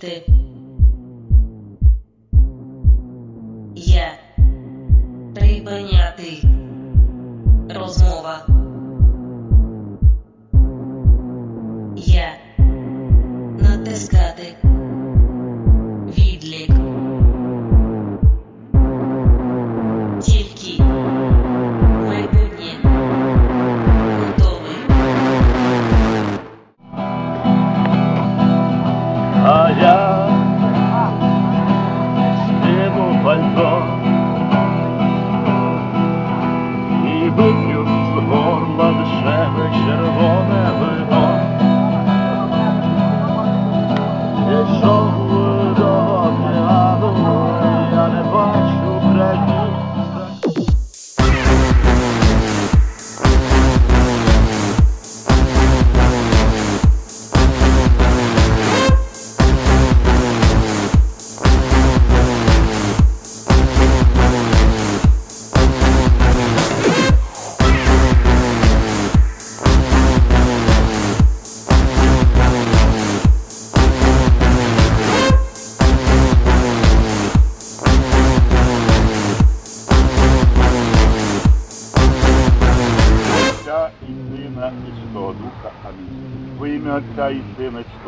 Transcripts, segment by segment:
хотіти. Пальто І вип'ю з горла дешеве червоне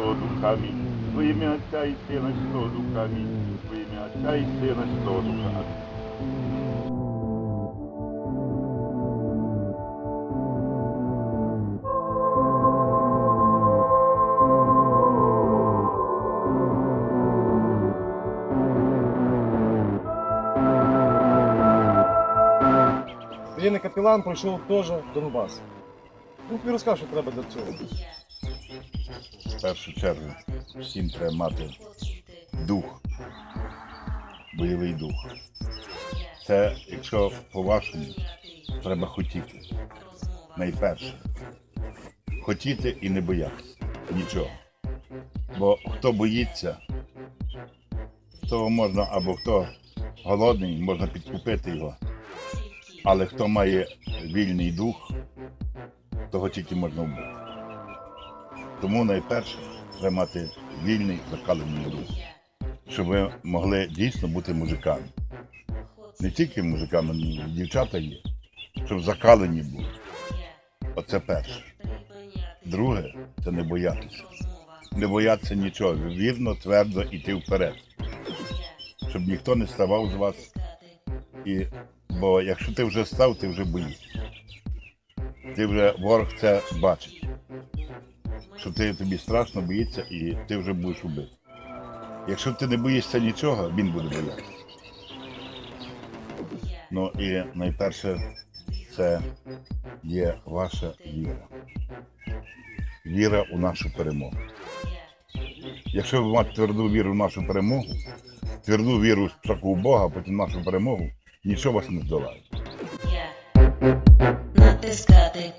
Святого Духа. Амінь. Во ім'я Отця і Сина і Святого Духа. Амінь. Во ім'я Отця і Сина Святого Духа. Амінь. Воєнний капелан пройшов теж Донбас. Ну, тобі розкажу, що треба для цього. В першу чергу всім треба мати дух, бойовий дух. Це, якщо по-вашому, треба хотіти. Найперше. Хотіти і не боятися. Нічого. Бо хто боїться, то можна або хто голодний, можна підкупити його. Але хто має вільний дух, того тільки можна вбити. Тому найперше треба мати вільний закалений дух, щоб ви могли дійсно бути мужиками. Не тільки мужиками, й дівчата є, щоб закалені були. Оце перше. Друге це не боятися. Не боятися нічого. Вірно, твердо йти вперед. Щоб ніхто не ставав з вас. І, бо якщо ти вже став, ти вже боїшся. Ти вже ворог це бачить що ти тобі страшно боїться і ти вже будеш убити. Якщо ти не боїшся нічого, він буде боятися. Ну і найперше це є ваша віра. Віра у нашу перемогу. Якщо ви маєте тверду віру в нашу перемогу, тверду віру спочатку в Бога, потім в нашу перемогу, нічого вас не здолає. Натискати.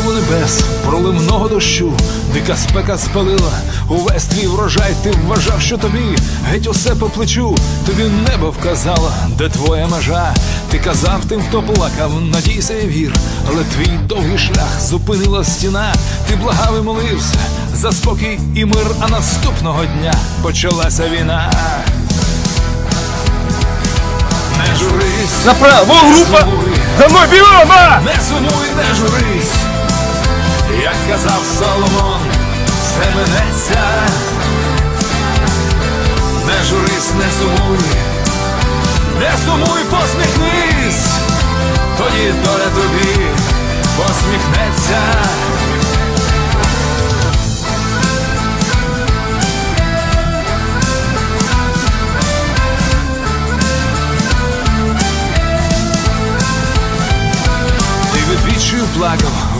Без проливного дощу, дика спека спалила, увесь твій врожай, ти вважав, що тобі геть усе по плечу, тобі небо вказало, де твоя межа. Ти казав тим, хто плакав, надійся і вір, але твій довгий шлях зупинила стіна, ти благав і молився за спокій і мир, а наступного дня почалася війна. Не журись, Направо! Во, група! За мною бігом! Не сумуй, не журись, як казав Соломон, все минеться.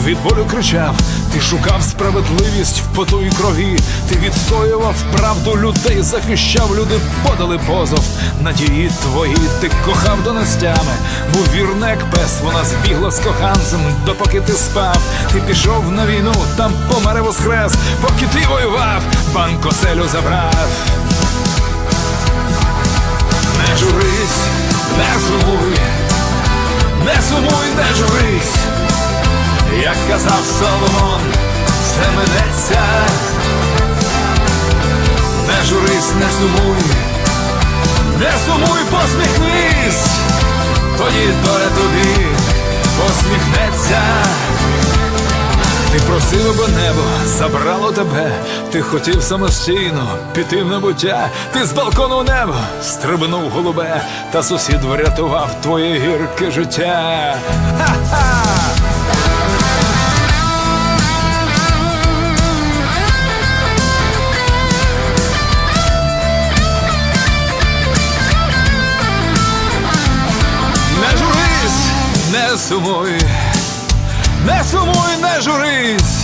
Від болю кричав, ти шукав справедливість в поту і крові, ти відстоював правду людей, захищав, люди подали позов. Надії твої ти кохав донестями, був вірна, як пес, вона збігла з коханцем, допоки ти спав. Ти пішов на війну, там помер воскрес, поки ти воював, банк оселю забрав. Не журись, не сумуй. Не сумуй, не журись, як казав Соломон, все минеться. Не журись, не сумуй, не сумуй, посміхнись, тоді доля тобі посміхнеться. Ти просив, аби небо забрало тебе, ти хотів самостійно піти в небуття, ти з балкону в небо стрибнув голубе, та сусід врятував твоє гірке життя. Ха-ха! Не сумуй, не сумуй, не журись,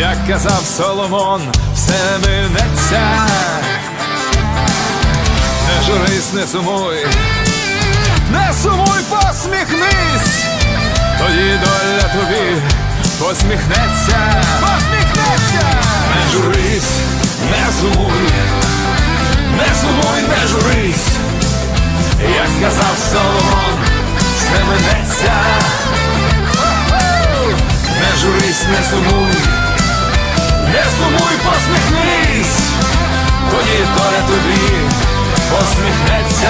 як казав Соломон, все минеться. Не журись, не сумуй, не сумуй, посміхнись, тоді доля тобі посміхнеться, посміхнеться, не журись, не сумуй, не сумуй, не журись. Посміхнеться.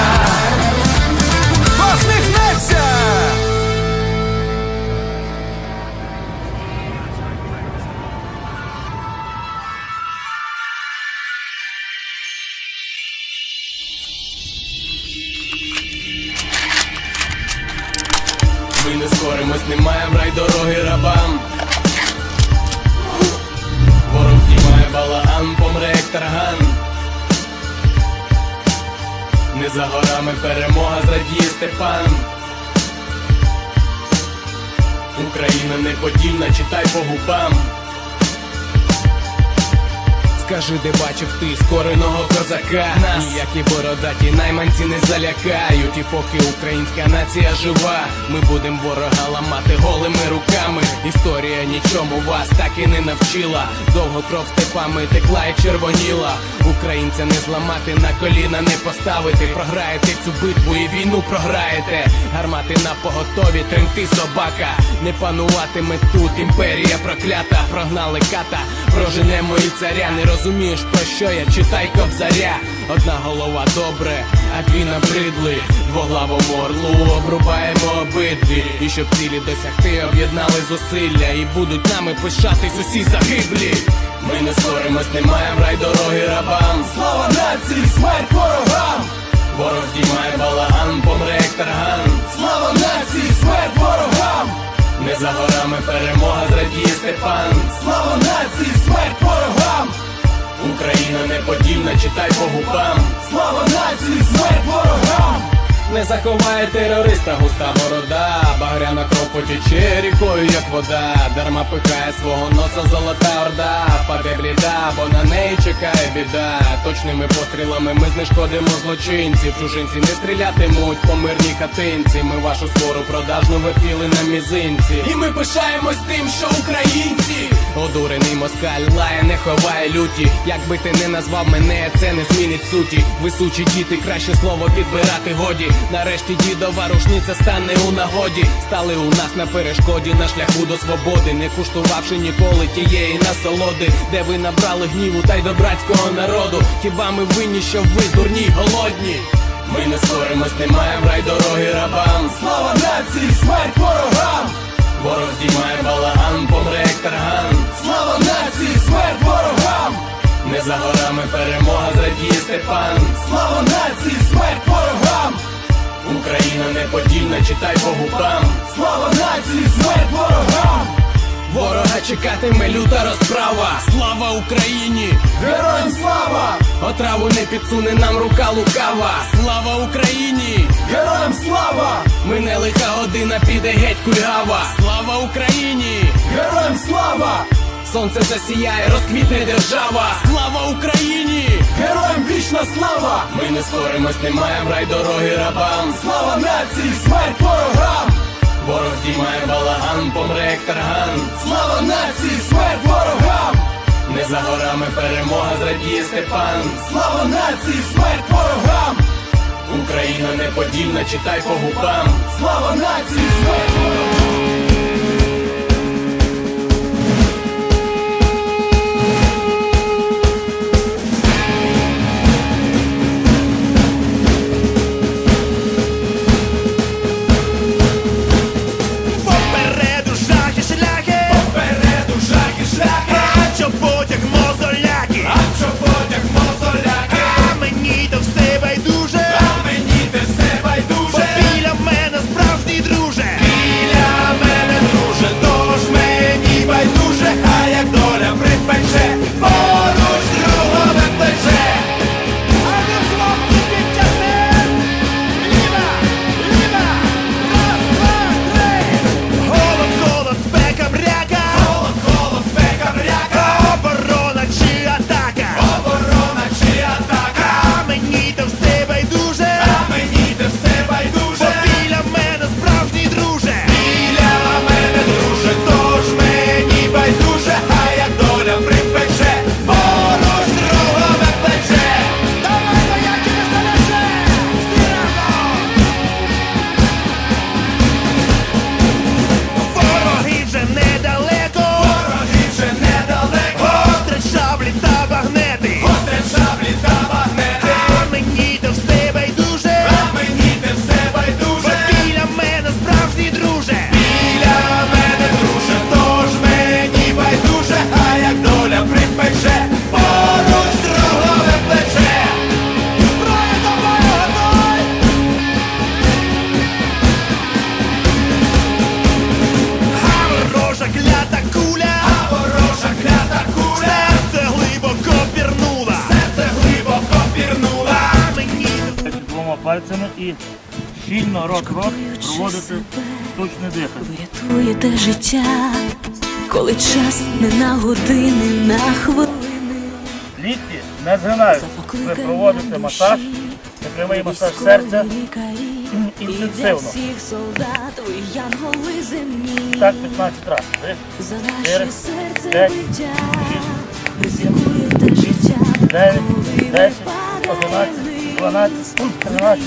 За горами перемога зрадіє Степан. Україна неподільна, читай по губам. Скажи, де бачив ти скореного козака? Нас ніякі бородаті найманці не залякають. І поки українська нація жива Ми будем ворога ламати голими руками. Історія нічому вас так і не навчила. Довго кров степами текла і червоніла. Українця не зламати, на коліна не поставити. Програєте цю битву і війну програєте. Гармати на поготові, тремти собака. Не пануватиме тут імперія проклята. Прогнали ката, проженемо і царя Не розумієш про що я, читай кобзаря Одна голова добре, а дві набридли. Двоглавому орлу обрубаємо обидві. І щоб цілі досягти, об'єднали зусилля. І будуть нами пишатись усі загиблі. Ми не скоримось, не маємо рай дороги рабам. Слава нації, смерть ворогам. Ворог здіймає балаган, помре як тарган. Слава нації, смерть ворогам. Не за горами перемога зрадіє Степан. Слава нації, смерть ворогам Україна неподільна, читай по губам. Слава нації, смерть ворогам. Не заховає терориста густа борода, багряна кров потіче рікою, як вода, дарма пихає свого носа золота орда, впаде бліда, бо на неї чекає біда. Точними пострілами ми знешкодимо злочинців. Чужинці не стрілятимуть по мирній хатинці. Ми вашу свору продажну вертіли на мізинці. І ми пишаємось тим, що українці. Одурений москаль лає, не ховає люті. Якби ти не назвав мене, це не змінить суті. Висучі діти, краще слово підбирати годі. Нарешті дідова рушниця стане у нагоді. Стали у нас на перешкоді на шляху до свободи, не куштувавши ніколи тієї насолоди, де ви набрали гніву та й до братського народу. Хіба ми винні, що ви дурні, голодні? Ми не скоримось, немає в рай дороги рабам. Слава нації, смерть ворогам! Ворог здіймає балаган, помре як тарган. Слава нації, смерть ворогам! Не за горами перемога зрадіє Степан. Слава нації, смерть ворогам! Україна неподільна, читай по губам. Слава нації, смерть ворогам! Ворога чекатиме люта розправа. Слава Україні! Героям слава! Отраву не підсуне нам рука лукава. Слава Україні! Героям слава! Мине лиха година, піде геть кульгава. Слава Україні! Героям слава! Сонце засіяє, розквітне держава. Слава Україні! Вічна слава! Ми не скоримось, немає в рай дороги рабам. Слава нації, смерть ворогам! Ворог здіймає балаган, помре як тарган. Слава нації, смерть ворогам! Не за горами перемога зрадіє Степан. Слава нації, смерть ворогам! Україна неподільна, читай по губам. Слава нації, смерть ворогам! І щільно рот-рот проводити штучне дихання. Врятуєте життя, коли час не на години, на хвилини. Лікті не згинаються. Ви проводите масаж, це прямий масаж серця інтенсивно. Так 15 разів. Ви За чотири, наше серце п'ять, биття, шість, ризикуєте життя, 9, 10, ви 11, падаєте 12, 13,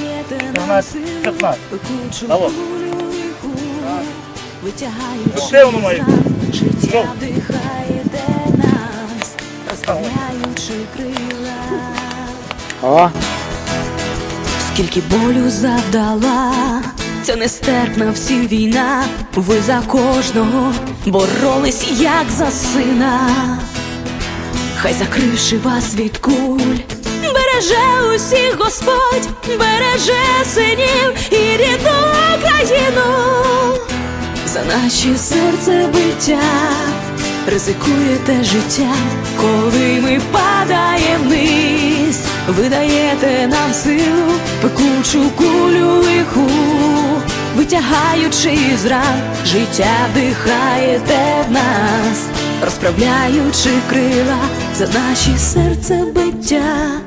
14, 15. Алло. Активно має. Життя вдихаєте нас, розправляючи крила. Скільки болю завдала, ця нестерпна всім війна. Ви за кожного боролись, як за сина. Хай закривши вас від куль, береже усіх Господь, береже синів і рідну Україну. За наші серце биття, ризикуєте життя, коли ми падаємо вниз. ви даєте нам силу, пекучу кулю лиху, витягаючи з ран, життя вдихаєте в нас, розправляючи крила за наші серцебиття,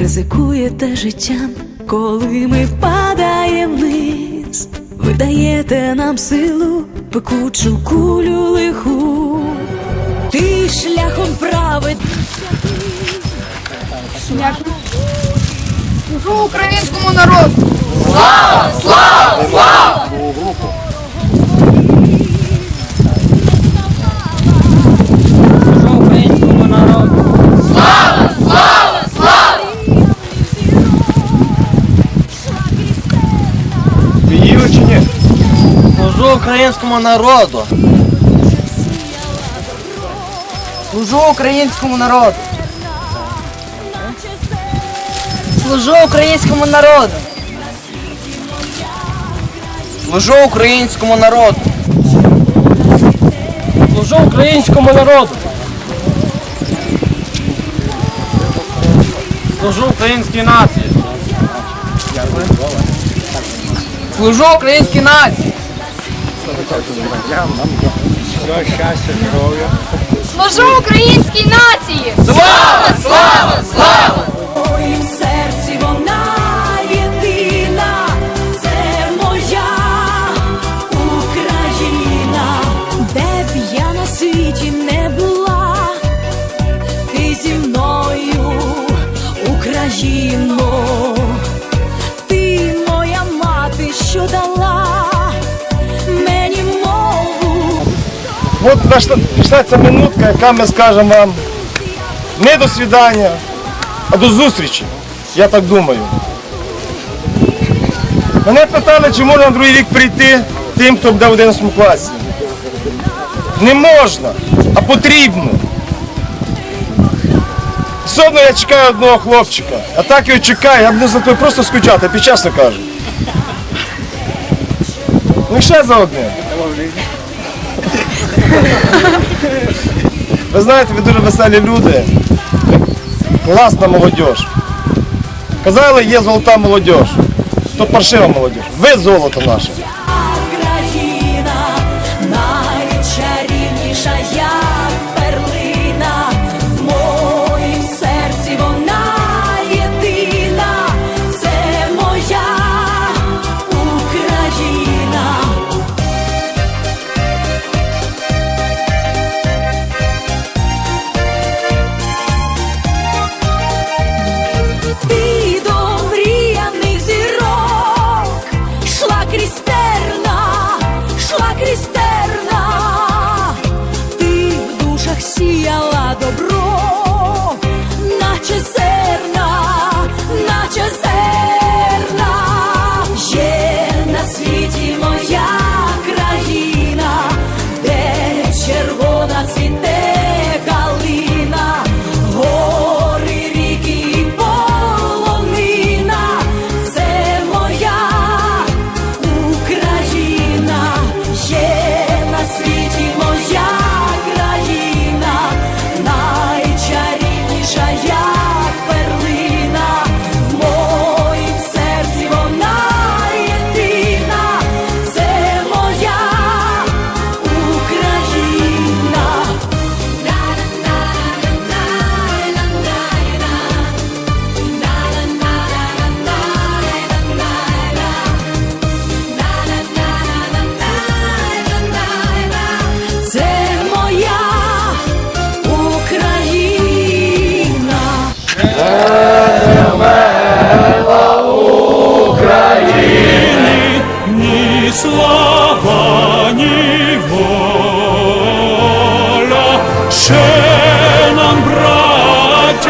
ризикуєте життям, коли ми падаємо вниз, ви даєте нам силу, пекучу кулю лиху. Ти шляхом праведний Служу українському народу! Ти українському народу. Служу українському народу. Служу українському народу. Служу українському народу. Служу українському народу. Служу українській нації. Служу українській нації. Служу українській нації! Слава! Слава! моїм От пішла, ця минутка, яка ми скажемо вам не до свідання, а до зустрічі. Я так думаю. Мене питали, чи можна на другий рік прийти тим, хто буде в 11 класі. Не можна, а потрібно. Одно я чекаю одного хлопчика, а так його чекаю, я буду за тобою просто скучати, під чесно кажу. Ну і ще за одним. Ви знаєте, ви дуже веселі люди. Класна молодь. Казали, є золота молодь. То паршива молодь. Ви золото наше.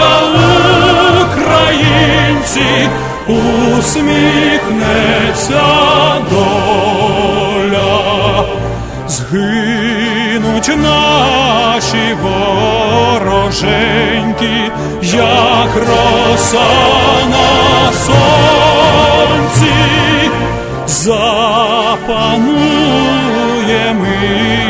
Браття українці, усміхнеться доля, згинуть наші вороженьки, як роса на сонці. Запануємо ми,